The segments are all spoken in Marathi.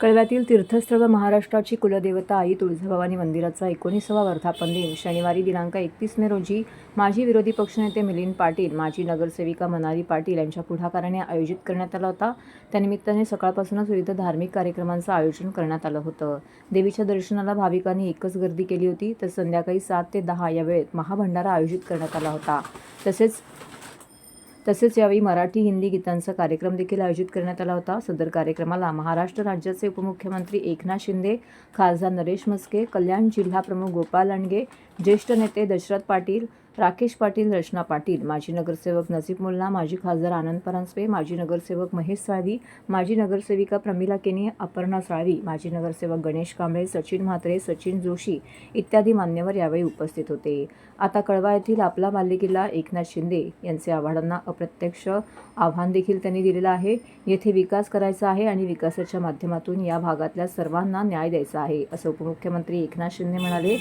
कळव्यातील तीर्थस्थळ व महाराष्ट्राची कुलदेवता आई तुळजाभवानी मंदिराचा एकोणीसावा वर्धापन दिन. शनिवारी दिनांक एकतीस मे रोजी माजी विरोधी पक्षनेते मिलिंद पाटील माजी नगरसेविका मनाली पाटील यांच्या पुढाकाराने आयोजित करण्यात आला होता. त्यानिमित्ताने सकाळपासूनच विविध धार्मिक कार्यक्रमांचं आयोजन करण्यात आलं होतं. देवीच्या दर्शनाला भाविकांनी एकच गर्दी केली होती तर संध्याकाळी सात ते दहा या वेळेत महाभंडारा आयोजित करण्यात आला होता. तसेच तसेच यावेळी मराठी हिंदी गीतांचा कार्यक्रम देखील आयोजित करण्यात आला होता. सदर कार्यक्रमाला महाराष्ट्र राज्याचे उपमुख्यमंत्री एकनाथ शिंदे खासदार नरेश मस्के कल्याण जिल्हा प्रमुख गोपाल लांडगे ज्येष्ठ नेते दशरथ पाटील राकेश पाटील रचना पाटील माजी नगरसेवक नजीब मुल्ला माजी खासदार आनंद परांजपे माजी नगरसेवक महेश साळवी माजी नगरसेविका प्रमिला केने अपर्णा साळवी माजी नगरसेवक गणेश कांबळे सचिन म्हात्रे सचिन जोशी इत्यादी मान्यवर यावेळी उपस्थित होते. आता कळवा येथील आपला बाल्यकिल्ला एकनाथ शिंदे यांचे आव्हाडांना अप्रत्यक्ष आव्हान देखील त्यांनी दिलेलं आहे. येथे विकास करायचा आहे आणि विकासाच्या माध्यमातून या भागातल्या सर्वांना न्याय द्यायचा आहे असं उपमुख्यमंत्री एकनाथ शिंदे म्हणाले.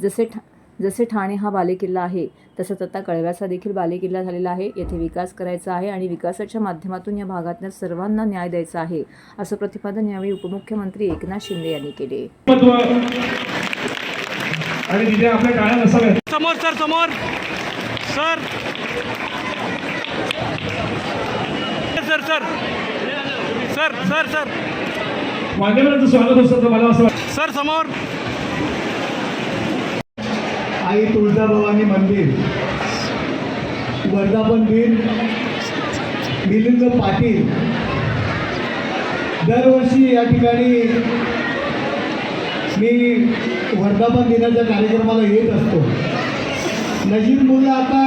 जसे ठा जसे ठाणे हा बालेकिल्ला आहे तसंच आता कळव्याचा देखील बालेकिल्ला झालेला आहे. येथे विकास करायचा आहे आणि विकासाच्या माध्यमातून या भागातल्या सर्वांना न्याय द्यायचा आहे असं प्रतिपादन यावेळी उपमुख्यमंत्री एकनाथ शिंदे यांनी केले. समोर सर समोर. Sir. Sir sir. Sir sir sir. मान्यवरांचं स्वागत असतं तर मला असं वाटतं. सर समोर. आई तुळजाभवानी मंदिर. वर्धापन दिन मिलिंद पाटील. दरवर्षी या ठिकाणी मी वर्धापन दिनाच्या कार्यक्रमाला येत असतो. नजीब मुलं आता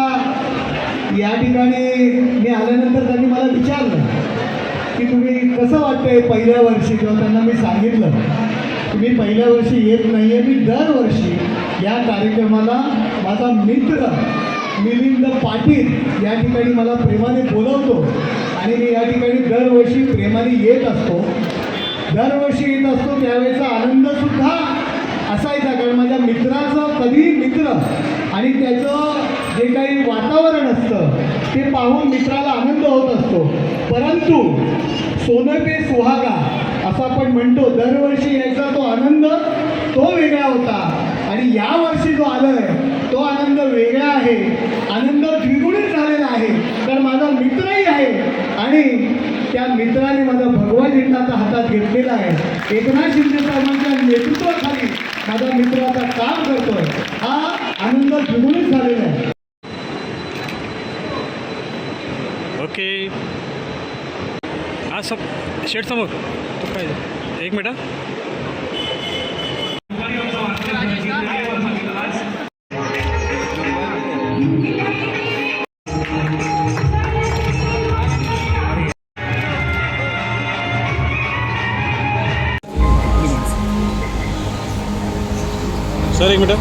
या ठिकाणी मी आल्यानंतर त्यांनी मला विचारलं की तुम्ही कसं वाटतंय पहिल्या वर्षी? किंवा त्यांना मी सांगितलं तुम्ही पहिल्या वर्षी येत नाही आहे मी दरवर्षी या कार्यक्रमाला माझा मित्र मिलिंद पाटील या ठिकाणी मला प्रेमाने बोलवतो. आणि मी या ठिकाणी दरवर्षी प्रेमाने येत असतो. दरवर्षी येत असतो त्यावेळेचा आनंदसुद्धा असायचा कारण माझ्या मित्राचं कधी मित्र आणि त्याचं जे काही वातावरण असतं ते पाहून मित्राला आनंद होत असतो. परंतु सोनं पे सुहागा असं आपण म्हणतो दरवर्षी यायचा तो आनंद तो वेगळा होता. आणि यावर्षी जो आलोय तो आनंद वेगळा आहे. आनंद द्विगुणित झालेला आहे. तर माझा मित्रही आहे. आणि त्या मित्राने माझा भगवान झेंडा आता हातात घेतलेला आहे. एकनाथ शिंदे साहेबांच्या नेतृत्वाखाली माझा मित्र आता काम करतोय. हा आनंद द्विगुणित झालेला आहे. ओके. हा सब शेट समोर. एक मिनिट सर एक मिनिट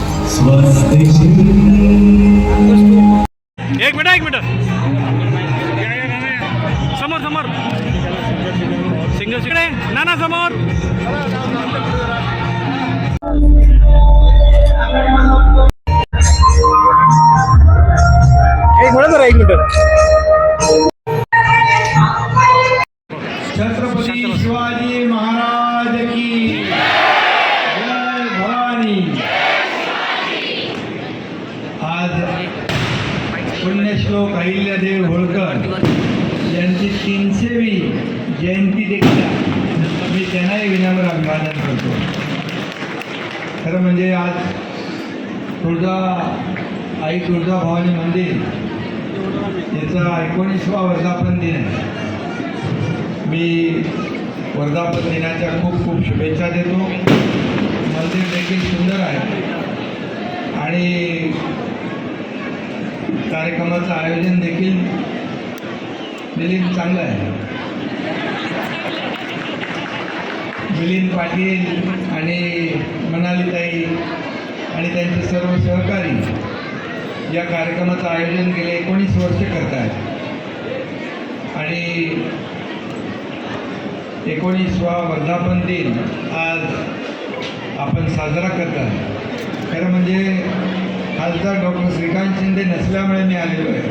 एक मिनिट एक मिनिट समोर समोर सिंगल सिकडे ना ना समोर एक मिनिट जरा एक मिनिट. छत्रपती शिवाजी महाराज की जय भवानी. आज पुण्यश्लोक अहिल्यादेव होळकर यांची तीनशेवी जयंती देखील मी त्यांनाही विनम्र अभिवादन करतो. खरं म्हणजे आज तुळजा आई तुळजा भवानी मंदिर याचा एकोणीसवा वर्धापन दिन आहे. मी वर्धापन दिनाच्या खूप खूप शुभेच्छा देतो. मंदिर देखील सुंदर आहे. आणि कार्यक्रमाचं आयोजन देखील मिलिंद चांगलं आहे. मिलिंद पाटील आणि मनालीताई आणि त्यांचे सर्व सहकारी या कार्यक्रमाचं आयोजन गेले एकोणीस वर्ष करत आहेत आणि एकोणीसवा वर्धापन दिन आज आपण साजरा करत आहे खरं म्हणजे खासदार डॉक्टर श्रीकांत शिंदे नसल्यामुळे मी आलेलो आहे.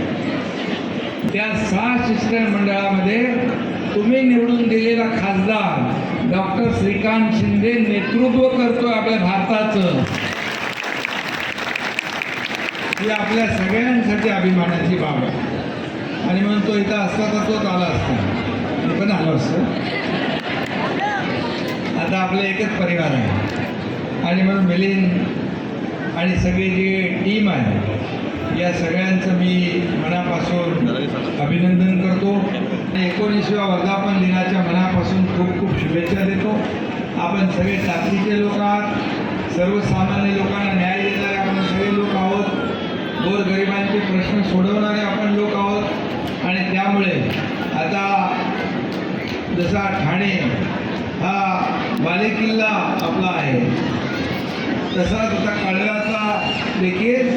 त्या सहा शिक्षण मंडळामध्ये तुम्ही निवडून दिलेला खासदार डॉक्टर श्रीकांत शिंदे नेतृत्व करतो आपल्या भारताचं. ही आपल्या सगळ्यांसाठी अभिमानाची बाब आहे. आणि म्हणून तो इथं असता तर तोच आला असता. मी पण आलो असतो. आता आपलं एकच परिवार आहे. आणि म्हणून मिलिंद आणि सगळी जी टीम आहे या सगळ्यांचं मी मनापासून अभिनंदन करतो. आणि एकोणीसव्या वर्धापन दिनाच्या मनापासून खूप खूप शुभेच्छा देतो. आपण सगळे टाकीचे लोक आहात. सर्वसामान्य लोकांना न्याय देणारे आपण सगळे लोक आहोत. गोरगरिबांचे प्रश्न सोडवणारे आपण लोक आहोत. आणि त्यामुळे आता जसा ठाणे हा बालेकिल्ला आपला आहे तसाच आता कळव्याचा देखील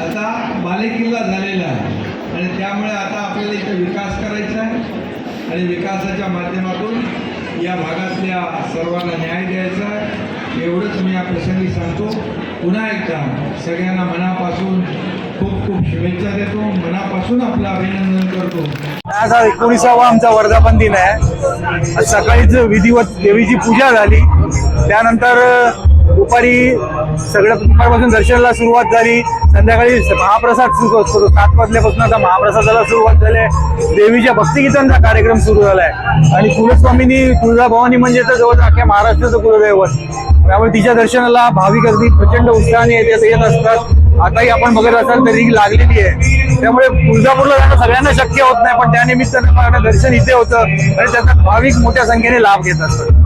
आता बालेकिल्ला झालेला आहे. आणि त्यामुळे आता आपल्याला इथं विकास करायचा आहे. आणि विकासाच्या माध्यमातून या भागातल्या सर्वांना न्याय द्यायचा आहे. एवढंच मी या प्रसंगी सांगतो. पुन्हा एकदा सगळ्यांना मनापासून खूप खूप शुभेच्छा देतो. मनापासून आपलं अभिनंदन करतो. आज हा एकोणीसावा आमचा वर्धापन दिन आहे. आज सकाळीच विधिवत देवीची पूजा झाली. त्यानंतर दुपारी सगळं दुपारपासून दर्शनाला सुरुवात झाली. संध्याकाळी महाप्रसाद सुरू असतो सात वाजल्यापासून आता महाप्रसादाला सुरुवात झाली आहे. देवीच्या भक्तिगीतांचा कार्यक्रम सुरू झाला आहे आणि कुलस्वामीनी तुळजाभवानी म्हणजे तर जवळ अख्ख्या महाराष्ट्राचं कुलदैवत. त्यामुळे तिच्या दर्शनाला भाविक अगदी प्रचंड उत्साहाने येत येत असतात. आताही आपण बघत असाल तरी लागलेली आहे. त्यामुळे तुळजापूरला जाणं सगळ्यांना शक्य होत नाही पण त्यानिमित्तानं दर्शन इथे होतं आणि त्याचा भाविक मोठ्या संख्येने लाभ घेत असतात.